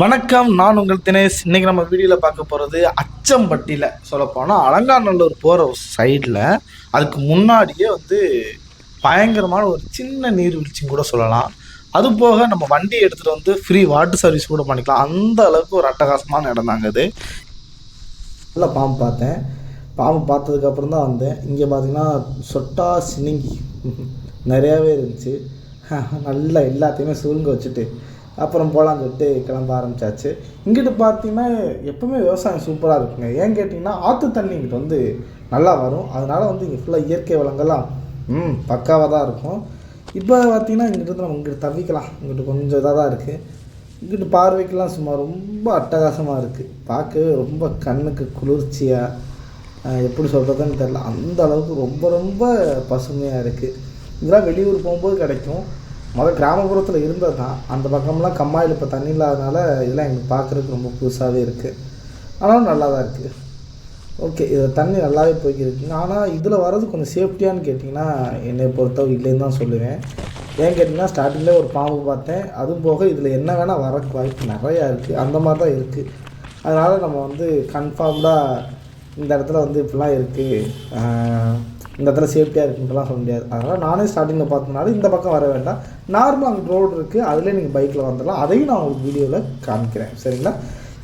வணக்கம் நான் உங்கள் தினேஷ். இன்னைக்கு நம்ம வீடியோவில் பார்க்க போகிறது அச்சம்பட்டியில் சொல்லப்போனால் அலங்காநல்லூர் போகிற சைடில் அதுக்கு முன்னாடியே வந்து பயங்கரமான ஒரு சின்ன நீர்வீழ்ச்சின்னு கூட சொல்லலாம். அது போக நம்ம வண்டி எடுத்துகிட்டு வந்து ஃப்ரீ வாட்டர் சர்வீஸ் கூட பண்ணிக்கலாம். அந்த அளவுக்கு ஒரு அட்டகாசமான இடம் தாங்க அது. நல்லா பாம்பு பார்த்தேன். பாம்பு பார்த்ததுக்கப்புறம் தான் வந்தேன். இங்கே பார்த்தீங்கன்னா சொட்டா சினிங்கி. நிறையாவே இருந்துச்சு. நல்லா எல்லாத்தையுமே சுருங்க வச்சுட்டு அப்புறம் போகலான்னு சொல்லிட்டு கிளம்ப ஆரம்பிச்சாச்சு. இங்கிட்டு பார்த்தீங்கன்னா எப்பவுமே விவசாயம் சூப்பராக இருக்குங்க. ஏன் கேட்டிங்கன்னா ஆற்று தண்ணி இங்கிட்டு வந்து நல்லா வரும். அதனால வந்து இங்கே ஃபுல்லாக இயற்கை வளங்கள்லாம் ம் பக்காவாக தான் இருக்கும். இப்போ பார்த்தீங்கன்னா இங்கிட்டு நம்ம இங்கிட்டு தவிக்கலாம். இங்கிட்டு கொஞ்சம் இதாக தான் இருக்குது இங்கிட்டு பார்வைக்கெல்லாம் சும்மா ரொம்ப அட்டகாசமாக இருக்குது பார்க்கவே ரொம்ப கண்ணுக்கு குளிர்ச்சியாக எப்படி சொல்கிறதுன்னு தெரில அந்த அளவுக்கு ரொம்ப ரொம்ப பசுமையாக இருக்குது இதெல்லாம் வெளியூர் போகும்போது கிடைக்கும். முதல் கிராமப்புறத்தில் இருந்தது தான் அந்த பக்கம்லாம் கம்மாயில் இப்போ தண்ணி இல்லாதனால இதெல்லாம் எங்களுக்கு பார்க்குறதுக்கு ரொம்ப புதுசாகவே இருக்குது ஆனாலும் நல்லா தான் இருக்குது ஓகே இதில் தண்ணி நல்லாவே போய்க்கிருக்குங்க ஆனால் இதில் வர்றது கொஞ்சம் சேஃப்டியான்னு கேட்டிங்கன்னா என்னை பொறுத்தவரை இல்லைன்னு தான் சொல்லுவேன். ஏன் கேட்டிங்கன்னா ஸ்டார்டிங்கில் ஒரு பாம்பு பார்த்தேன். அதுவும் போக இதில் என்ன வேணால் வரக்கு வாய்ப்பு நிறையா இருக்குது அந்த மாதிரி தான் இருக்குது அதனால் நம்ம வந்து கன்ஃபார்ம்டாக இந்த இடத்துல வந்து இப்படிலாம் இருக்குது இந்த இடத்துல சேஃப்டியாக இருக்குன்றலாம் சொல்ல முடியாது. அதனால் நானே ஸ்டார்டிங்கில் பார்த்தனால இந்த பக்கம் வர வேண்டாம். நார்மல் அங்கே ரோடு இருக்குது அதிலே நீங்கள் பைக்கில் வந்துடலாம். அதையும் நான் உங்களுக்கு வீடியோவில் காமிக்கிறேன். சரிங்களா?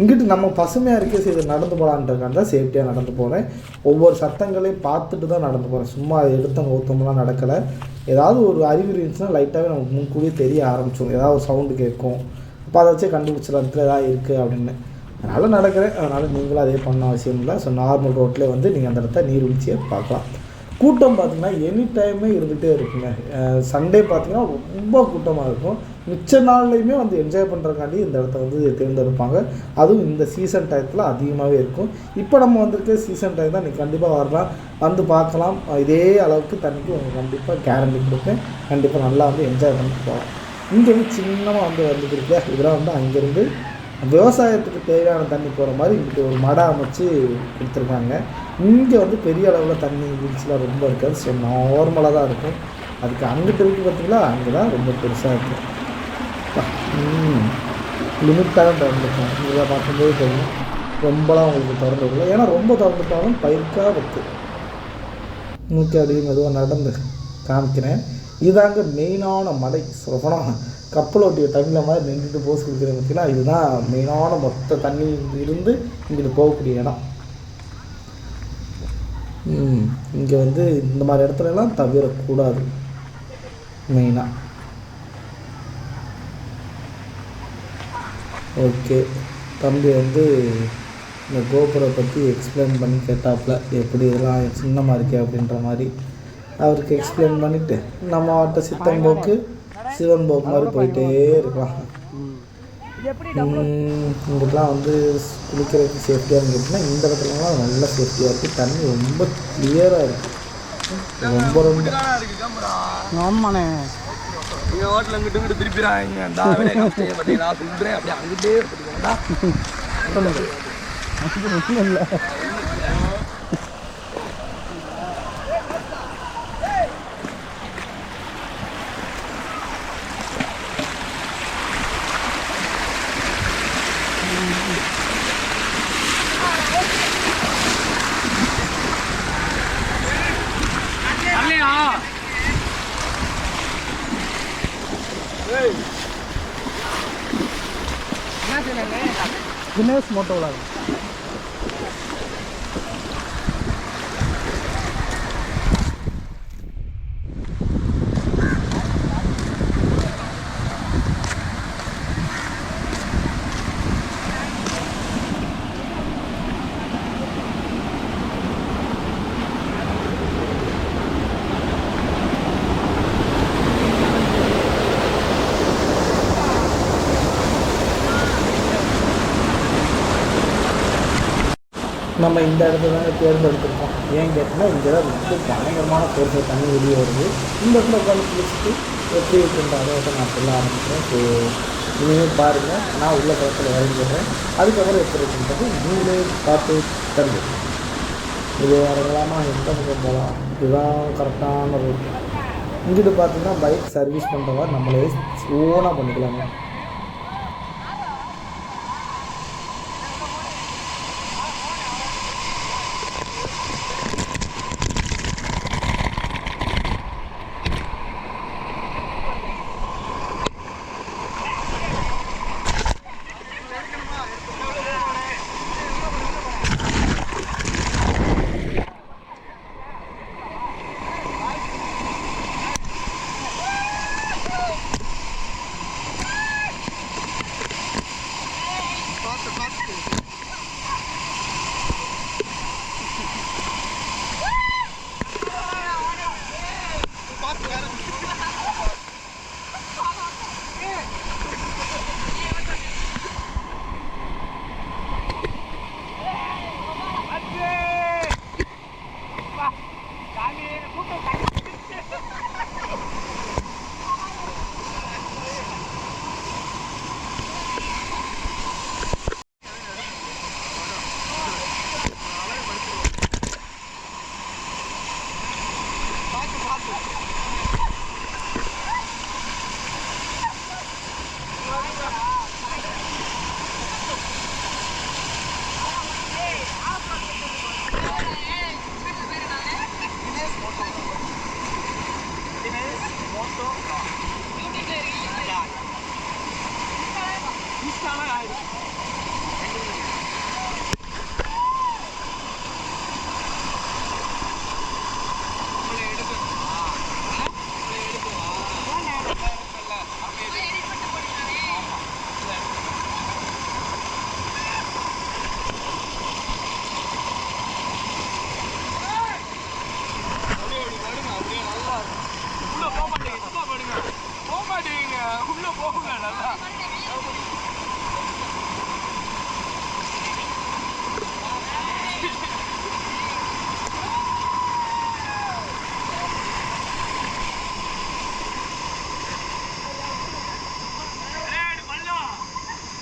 இங்கிட்டு நம்ம பசுமையாக இருக்கே சரி நடந்து போகலான்றக்காக தான் சேஃப்டியாக நடந்து போகிறேன் ஒவ்வொரு சத்தங்களையும் பார்த்துட்டு தான் நடந்து போகிறேன் சும்மா எடுத்தவங்க ஒருத்தவங்களாம் நடக்கலை. ஏதாவது ஒரு அறிகுறி இருந்துச்சுன்னா லைட்டாகவே நமக்கு முன்கூடியே தெரிய ஆரம்பிச்சோம் ஏதாவது ஒரு சவுண்டு கேட்கும். அப்போ அதை வச்சே கண்டுபிடிச்சிடலாம் இடத்துல ஏதாவது இருக்குது அப்படின்னு. அதனால் நடக்கிறேன். அதனால் நீங்களும் அதே பண்ண அவசியம் இல்லை. ஸோ நார்மல் ரோட்லேயே வந்து நீங்கள் அந்த இடத்த நீர்வீழ்ச்சியை பார்க்கலாம். கூட்டம் பார்த்தீங்கன்னா எனி டைமே இருந்துகிட்டே இருக்குங்க. சண்டே பார்த்தீங்கன்னா ரொம்ப கூட்டமாக இருக்கும். மிச்ச நாள்லையுமே வந்து என்ஜாய் பண்ணுறக்காண்டி இந்த இடத்த வந்து தேர்ந்தெடுப்பாங்க. அதுவும் இந்த சீசன் டயத்தில் அதிகமாகவே இருக்கும். இப்போ நம்ம வந்திருக்க சீசன் டைம் தான் நீங்கள் கண்டிப்பாக வரலாம். வந்து பார்க்கலாம். இதே அளவுக்கு தண்ணிக்கு உங்களுக்கு கண்டிப்பாக கேரண்டி கொடுப்பேன். கண்டிப்பாக நல்லா வந்து என்ஜாய் பண்ணிட்டு போகலாம் இங்கேருந்து சின்னமாக வந்து வந்துட்டு இருக்கு. இதெல்லாம் வந்து அங்கேருந்து விவசாயத்துக்கு தேவையான தண்ணி போகிற மாதிரி இங்கிட்ட ஒரு மடம் அமைச்சு கொடுத்துருக்காங்க. இங்கே வந்து பெரிய அளவில் தண்ணி வீழ்ச்சிலாம் ரொம்ப இருக்காது. ஸோ நார்மலாக தான் இருக்கும். அதுக்கு அங்கிட்ட இருக்கு பார்த்தீங்களா அங்கே தான் ரொம்ப பெருசாக இருக்கும் லிமிட்டாக தான் திறந்துருக்கோம். இதை பார்க்கும்போது தெரியும். ரொம்பலாம் உங்களுக்கு திறந்து விடல ஏன்னா ரொம்ப திறந்துட்டாலும் பயிர்க்காக வைக்கு நூற்றி அடி மெதுவாக நடந்து காமிக்கிறேன். இதாங்க மெயினான மலை. சொல்லப்போனால் கப்பல் தமிழை தண்ணியில் மாதிரி நின்றுட்டு போஸ் கொடுக்குறேன் பார்த்தீங்கன்னா இதுதான் மெயினான மொத்த தண்ணி இருந்து இங்கிட்டு போகக்கூடிய இடம். இங்கே வந்து இந்த மாதிரி இடத்துலலாம் தவிரக்கூடாது. மெயினாக ஓகே. தம்பி வந்து இந்த கோபுரை பற்றி எக்ஸ்பிளைன் பண்ணி கேட்டாப்புல எப்படி இதெல்லாம் சின்னமாக இருக்கே அப்படின்ற மாதிரி. அவருக்கு எக்ஸ்பிளைன் பண்ணிவிட்டு நம்ம அவர்கிட்ட சித்தம் போக்கு சிவன் போக்கு மாதிரி போயிட்டே இருக்கலாம். இங்கிட்டலாம் வந்து குளிக்கிறதுக்கு சேஃப்டியாக கேட்டிங்கன்னா இந்த இடத்துலலாம் நல்ல சேஃப்டியாக இருக்குது தண்ணி ரொம்ப கிளியராக இருக்குது ரொம்ப ரொம்ப. ஆமாண்ணே. எங்க ஹோட்டல் இங்கிட்டு இங்கிட்டு திருப்பிடுறாங்க பார்த்தீங்களா சொல்றேன். அப்படியே அங்கிட்டே பார்த்தீங்களா தினேஷ் மோட்டோவில் நம்ம இந்த இடத்துல தான் தேர்ந்தெடுத்திருக்கோம். ஏன் கேட்டிங்கன்னா இங்கே தான் ரொம்ப பயங்கரமான பொருள் தண்ணி வெளியே வருது. இந்த இடத்துல உட்காந்து குளிச்சுட்டு எப்படி இருக்குன்ற அதை நான் சொல்ல ஆரம்பிக்கிறேன். ஸோ இனிமேல் பாருங்கள் நான் உள்ள படத்தில் வரைஞ்சிடுறேன் அதுக்கப்புறம் எப்படி இருக்குன்றது நீங்களே பார்த்து தந்து இது வரலாமா எந்த பக்கம் போகலாம்? இதுதான் கரெக்டான ரூட் இங்கிட்டு பார்த்தீங்கன்னா பைக் சர்வீஸ் பண்ணுறவங்க நம்மளே ஓனாக பண்ணிக்கலாங்க.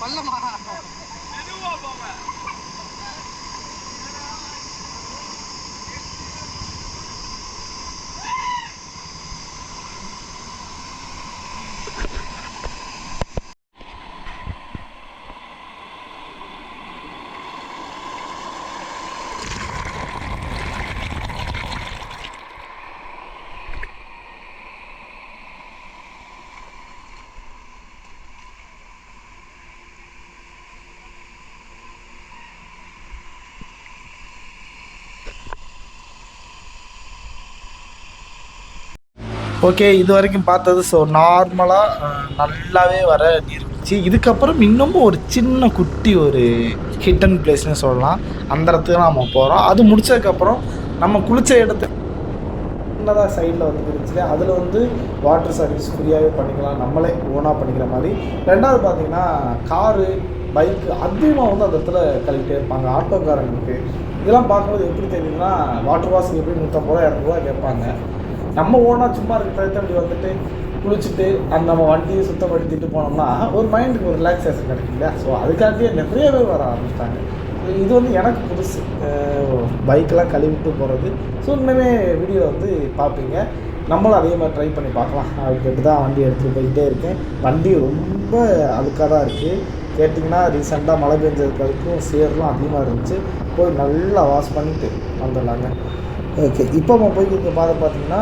பள்ளமா? ஓகே இது வரைக்கும் பார்த்தது ஸோ நார்மலாக நல்லாவே வர இருந்துச்சு. இதுக்கப்புறம் இன்னமும் ஒரு சின்ன குட்டி ஒரு ஹிட்டன் பிளேஸ்னு சொல்லலாம். அந்த இடத்துக்கு நம்ம போகிறோம் அது முடிச்சதுக்கப்புறம் நம்ம குளிச்ச இடத்து சின்னதாக சைடில் வந்து இருந்துச்சு. அதில் வந்து வாட்டர் சர்வீஸ் ஃப்ரீயாகவே பண்ணிக்கலாம். நம்மளே ஓனாக பண்ணிக்கிற மாதிரி. ரெண்டாவது பார்த்தீங்கன்னா காரு பைக்கு அதிகமாக வந்து அந்த இடத்துல கழிக்கிட்டே இருப்பாங்க. ஆட்டோக்காரங்களுக்கு. இதெல்லாம் பார்க்கும்போது எப்படி தெரியுதுன்னா வாட்டர் வாஷுக்கு எப்படி நூற்றம்பது ரூபா இரநூறுவா கேட்பாங்க. நம்ம ஓனாக சும்மா இருக்க டயத்தை அப்படி வந்துட்டு குளிச்சுட்டு அந்த நம்ம வண்டியை சுத்தப்படுத்திட்டு போனோம்னா ஒரு மைண்டுக்கு ஒரு ரிலாக்ஸேஷன் கிடைக்கும் இல்லையா? ஸோ அதுக்காகவே நிறைய பேர் வர ஆரம்பிச்சிட்டாங்க. இது வந்து எனக்கு புதுசு. பைக்கெலாம் கழுவிட்டு போகிறது ஸோ இன்னுமே வீடியோ வந்து பார்ப்பீங்க. நம்மளும் அதே மாதிரி ட்ரை பண்ணி பார்க்கலாம். அதுக்கு தான் வண்டி எடுத்துகிட்டு போய்கிட்டே இருக்கேன். வண்டி ரொம்ப அழுக்காக தான் இருக்குது கேட்டிங்கன்னா ரீசெண்டாக மழை பெஞ்சதுக்கு அதுக்கும் சேர்லாம் அதிகமாக இருந்துச்சு. போய் நல்லா வாஷ் பண்ணிட்டு வந்துடலாங்க. ஓகே. இப்போ நம்ம போய் இங்கே பார்த்து பார்த்தீங்கன்னா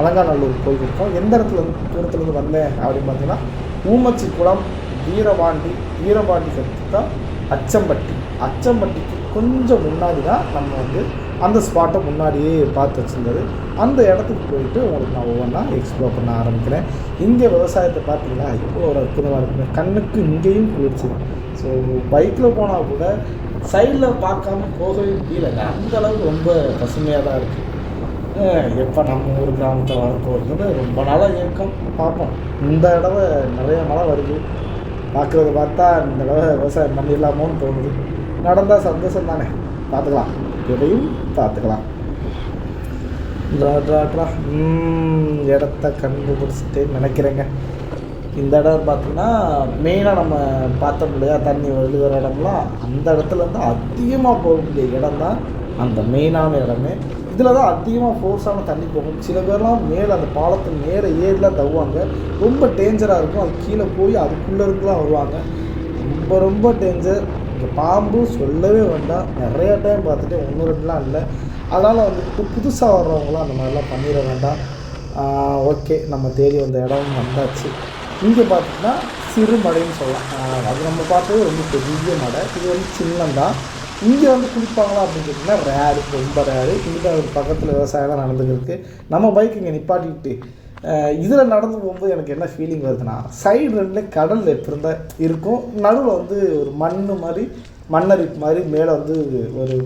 அலங்காநல்லூர் போய்க்கிருக்கோம் எந்த இடத்துல இருந்து தூரத்துலேருந்து வந்தேன் அப்படின்னு பார்த்தீங்கன்னா ஊமச்சி குளம் வீரபாண்டி வீரபாண்டி கற்று தான் அச்சம்பட்டி. அச்சம்பட்டிக்கு கொஞ்சம் முன்னாடி தான் நம்ம வந்து அந்த ஸ்பாட்டை முன்னாடியே பார்த்து வச்சுருந்தது. அந்த இடத்துக்கு போயிட்டு உங்களுக்கு நான் ஒவ்வொன்றா எக்ஸ்ப்ளோர் பண்ண ஆரம்பிக்கிறேன். இங்கே விவசாயத்தை பார்த்தீங்கன்னா இவ்வளோ ஒரு அற்புதமாக இருக்குங்க கண்ணுக்கு இங்கேயும் குளிர்ச்சி ஸோ பைக்கில் போனால் கூட சைடில் பார்க்காம போகவே முடியலங்க அந்த அளவுக்கு ரொம்ப பசுமையாக தான் இருக்குது எப்போ நம்ம ஊர் கிராமத்தில் வரப்போகுதுன்னு ரொம்ப நாளாக இயக்கம் பார்ப்போம். இந்த தடவை நிறைய மழை வருது. பார்க்குறத பார்த்தா இந்த தடவை விவசாயம் பண்ணிடலாமோன்னு தோணுது. நடந்தால் சந்தோஷம் தானே. பார்த்துக்கலாம். எதையும் பார்த்துக்கலாம் இடத்த கண்டுபிடிச்சிட்டு நினைக்கிறேங்க இந்த இடம் பார்த்தீங்கன்னா மெயினாக நம்ம பார்த்தோம் இல்லையா தண்ணி வழுகிற இடம்லாம் அந்த இடத்துல இருந்து அதிகமாக போகக்கூடிய இடம் தான் அந்த மெயினான இடமே இதில் தான் அதிகமாக ஃபோர்ஸான தண்ணி போகும் சில பேர்லாம் மேலே அந்த பாலத்து நேர ஏரியில் தவுவாங்க ரொம்ப டேஞ்சராக இருக்கும் அது கீழே போய் அதுக்குள்ளே இருந்துலாம் வருவாங்க ரொம்ப ரொம்ப டேஞ்சர் இங்கே பாம்பு சொல்லவே வேண்டாம். நிறைய டைம் பார்த்துட்டு ஒன்று ரெண்டுலாம் இல்லை. அதனால் வந்துட்டு புதுசாக வர்றவங்களாம் அந்த மாதிரிலாம் பண்ணிட வேண்டாம். ஓகே நம்ம தேடி வந்த இடம் வந்தாச்சு. இங்கே பார்த்தீங்கன்னா சிறு மடைன்னு சொல்லலாம். அது நம்ம பார்த்தது ரொம்ப பெரிய மடை. இது வந்து சின்னந்தான் இங்கே வந்து குளிப்பாங்களா அப்படின்னு கேட்டிங்கன்னா ரேரு ரொம்ப ரேரு இங்கே ஒரு பக்கத்தில் விவசாயம்லாம் இருக்குது நம்ம பைக் இங்கே நிப்பாட்டிக்கிட்டு இதில் நடந்து போகும்போது எனக்கு என்ன ஃபீலிங் வருதுன்னா சைடு ரெண்டில் கடல் எப்படி இருந்தால் இருக்கும். நடுவில் வந்து ஒரு மண் மாதிரி மண்ணரிப்பு மாதிரி மேலே வந்து ஒரு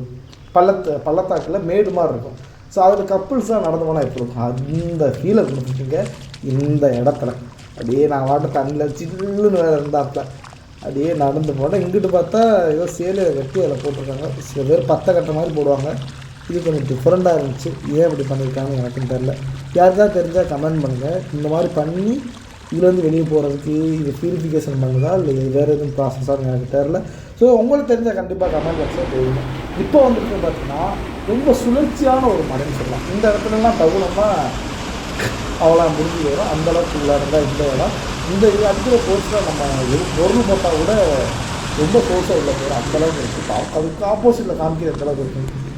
பள்ளத்து பள்ளத்தாக்கில் மேடு மாதிரி இருக்கும். ஸோ அதில் கப்புள்ஸ்லாம் நடந்து போனால் எப்படி இருக்கும்? அந்த ஃபீலை கொடுத்துருக்கீங்க இந்த இடத்துல. அப்படியே நான் வாட்ட தண்ணியில் சில்லுன்னு வேறு இருந்தாப்பில் அப்படியே நடந்து போனேன் இங்கிட்டு பார்த்தா ஏதோ சேலையை கட்டி அதில் போட்டிருக்காங்க. சில பேர் பத்தை கட்ட மாதிரி போடுவாங்க. இது கொஞ்சம் டிஃப்ரெண்ட்டாக இருந்துச்சு. ஏன் இப்படி பண்ணியிருக்காங்கன்னு எனக்கும் தெரில யாருக்காவது தெரிஞ்சால் கமெண்ட் பண்ணுங்கள் இந்த மாதிரி பண்ணி இதுலேருந்து வெளியே போகிறதுக்கு இது பியூரிஃபிகேஷன் பண்ணுதா? இல்லை இது வேறு எதுவும் ப்ராசஸாக எனக்கு தெரில ஸோ உங்களுக்கு தெரிஞ்சால் கண்டிப்பாக கமெண்ட் பாக்ஸில் தெரியும் இப்போ வந்துட்டு பார்த்தீங்கன்னா ரொம்ப சுழற்சியான ஒரு மலைன்னு சொல்லலாம். இந்த இடத்துலலாம் தகுணமாக அவ்வளோ முடிஞ்சு வரும். அந்தளவுக்கு அளவுக்கு இருந்தால் இந்த இடம். இந்த இது அடிக்கிற கோர்ஸில் நம்ம பொருள் போட்டால் கூட ரொம்ப கோர்ஸாக உள்ள போயிடும் அந்த அளவுக்கு இருக்குது அதுக்கு ஆப்போசிட்டில் காமிக்கிற அந்த அளவுக்கு இருக்குது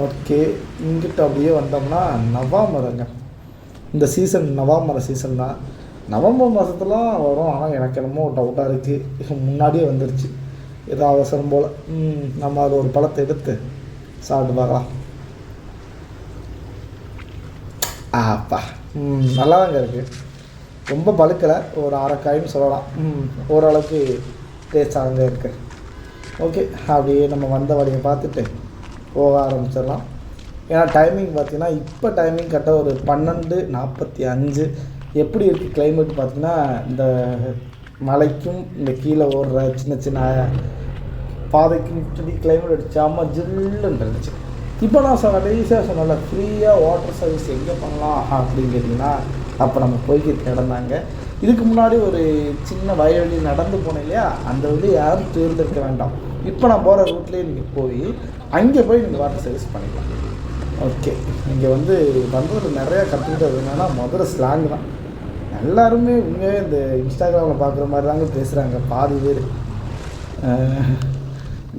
ஓகே இங்கிட்ட அப்படியே வந்தோம்னா நவாமரங்க. இந்த சீசன் நவாமர சீசன் தான். நவம்பர் மாதத்துலாம் வரும் ஆனால் எனக்கு என்னமோ டவுட்டாக இருக்குது முன்னாடியே வந்துருச்சு. ஏதோ அவசரம் போல். ம், நம்ம அது ஒரு பழத்தை எடுத்து சாப்பிட்டு பார்க்கலாம். ஆப்பா. ம் நல்லாதாங்க இருக்குது ரொம்ப பழுக்கலை. ஒரு அரைக்காயும் சொல்லலாம். ம் ஓரளவுக்கு டேஸ்டாக இருக்கு. ஓகே அப்படியே நம்ம வந்த வழியை பார்த்துட்டு போக ஆரம்பிச்சிடலாம். ஏன்னா டைமிங் பார்த்தீங்கன்னா இப்போ டைமிங் கரெக்டாக ஒரு பன்னெண்டு நாற்பத்தி அஞ்சு. எப்படி இருக்குது கிளைமேட் பார்த்தீங்கன்னா இந்த மலைக்கும் இந்த கீழே ஓடுற சின்ன சின்ன பாதைக்கும் சுற்றி கிளைமேட் அடிச்சாமல் ஜில்லுன்னு இருந்துச்சு. இப்போ நான் சொன்ன கடைசியாக சொன்னல ஃப்ரீயாக வாட்டர் சர்வீஸ் எங்கே பண்ணலாம் அப்படின்னு கேட்டிங்கன்னா அப்போ நம்ம போய்கிட்டு இடந்தாங்க இதுக்கு முன்னாடி ஒரு சின்ன வயல்வெளி நடந்து போனேன் இல்லையா? அந்த வழி யாரும் தேர்ந்தெடுக்க வேண்டாம். இப்போ நான் போகிற ரூட்லேயே நீங்கள் போய் அங்கே போய் நீங்கள் வாட்டர் சர்வீஸ் பண்ணிக்கலாம். ஓகே இங்கே வந்து வந்ததில் நிறையா கற்றுக்கிட்டது என்னென்னா முதல்ல ஸ்லாங் தான். எல்லாருமே உண்மையாக இந்த இன்ஸ்டாகிராமில் பார்க்குற மாதிரி தாங்க பேசுகிறாங்க பாதி பேர்.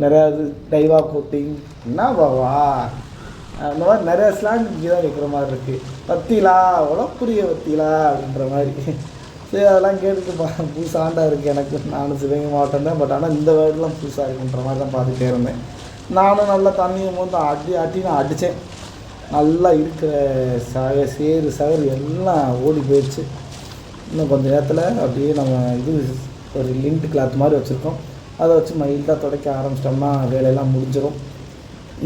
நிறையா இது டைவா கோட்டிங் என்ன பாவா அந்த மாதிரி நிறையா ஸ்லாங் இங்கே தான் வைக்கிற மாதிரி இருக்குது பத்திலா உழப்புரிய பத்திலா அப்படின்ற மாதிரி. சரி அதெல்லாம் கேட்டுட்டு பா புதுசாண்டா இருக்குது எனக்கு. நானும் சிவகங்கை மாவட்டம் தான் பட் ஆனால் இந்த வேர்டெலாம் புதுசாக இருக்குன்ற மாதிரி தான் பார்த்துட்டே இருந்தேன். நானும் நல்லா தண்ணியை வந்து அடி அடி நான் அடித்தேன். நல்லா இருக்கிற சக சேறு சகரு எல்லாம் ஓடி போயிடுச்சு. இன்னும் கொஞ்ச நேரத்தில் அப்படியே நம்ம இது ஒரு லிண்ட் கிளாத் மாதிரி வச்சுருக்கோம். அதை வச்சு மைல்டாக துடைக்க ஆரம்பிச்சிட்டோம்னா வேலையெல்லாம் முடிஞ்சிடும்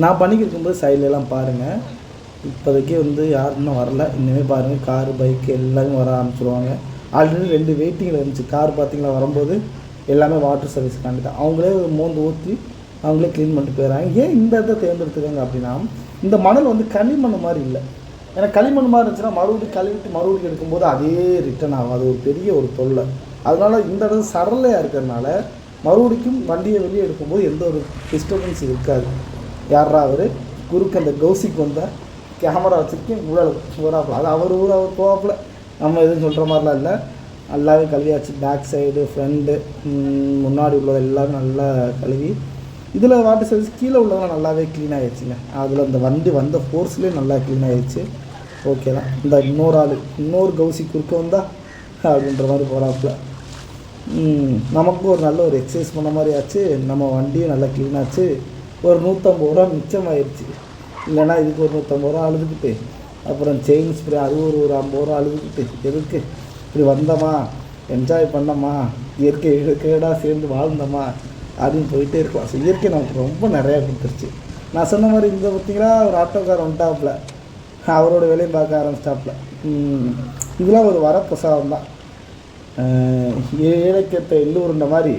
நான் பண்ணிக்கிட்டு இருக்கும்போது சைட்லலாம் பாருங்கள் இப்போதைக்கு வந்து யாரும் இன்னும் வரல. இன்னுமே பாருங்கள் காரு பைக்கு எல்லாமே வர ஆரம்பிச்சிருவாங்க. ஆல்ரெடி ரெண்டு வெயிட்டிங்கில் இருந்துச்சு. கார் பார்த்தீங்களா வரும்போது எல்லாமே வாட்டர் சர்வீஸ் தான். அவங்களே மோந்து ஊற்றி அவங்களே க்ளீன் பண்ணிட்டு போயிடறாங்க. ஏன் இந்த இடத்த தேர்ந்தெடுத்துக்காங்க அப்படின்னா இந்த மணல் வந்து களிமண் மாதிரி இல்லை. ஏன்னா களிமண் மாதிரி இருந்துச்சுன்னா மறுபடியும் கழுவிட்டு மறுபடியும் எடுக்கும்போது அதே ரிட்டர்ன் ஆகும். அது ஒரு பெரிய ஒரு தொல்லை. அதனால் இந்த இடம் சரளையாக இருக்கிறதுனால மறுபடிக்கும் வண்டியை வெளியே எடுக்கும்போது எந்த ஒரு டிஸ்டர்பன்ஸ் இருக்காது. யாரா அவர்? குறுக்கு அந்த கௌசிக்கு வந்தால் கேமரா வச்சுருக்கேன் ஊழல் போகிறாப்புல அது அவர் ஊர் அவர் போவாப்புல. நம்ம எதுவும் சொல்கிற மாதிரிலாம் இல்லை. நல்லாவே கழுவியாச்சு. பேக் சைடு ஃப்ரெண்டு முன்னாடி உள்ளது எல்லாமே நல்லா கழுவி இதில் வாட்டர் சர்வீஸ் கீழே உள்ளதெல்லாம் நல்லாவே க்ளீன் ஆகிடுச்சுங்க அதில் அந்த வண்டி வந்த ஃபோர்ஸ்லேயே நல்லா க்ளீன் ஆகிடுச்சு ஓகே தான். இந்த இன்னொரு ஆள் இன்னொரு கௌசி குறுக்க வந்தா அப்படின்ற மாதிரி போகிறாப்புல நமக்கும் ஒரு நல்ல ஒரு எக்ஸசைஸ் பண்ண மாதிரி ஆச்சு. நம்ம வண்டியும் நல்லா க்ளீன் ஆச்சு. ஒரு நூற்றம்பது ரூபா மிச்சம் ஆயிடுச்சு இல்லைன்னா இதுக்கு ஒரு நூற்றம்பது ரூபா அழுதுகிட்டு அப்புறம் செயின் ஸ்ப்ரே அது ஒரு ஒரு ஐம்பது ரூபா அழுதுகிட்டு எதுக்கு? இப்படி வந்தோமா? என்ஜாய் பண்ணோமா? இயற்கை இயற்கையோட சேர்ந்து வாழ்ந்தோமா? அப்படின்னு போயிட்டே இருக்கலாம். ஸோ இயற்கை நமக்கு ரொம்ப நிறையா கொடுத்துருச்சு. நான் சொன்ன மாதிரி இந்த பார்த்திங்கன்னா ஒரு ஆட்டோக்கார் வந்துட்டாப்புல. அவரோட வேலையை பார்க்க ஆரம்பிச்சிட்டாப்புல. இதெல்லாம் ஒரு வரப்பிரசாதம் தான். ஏழைக்கத்தை எள்ளு உருண்டை மாதிரி.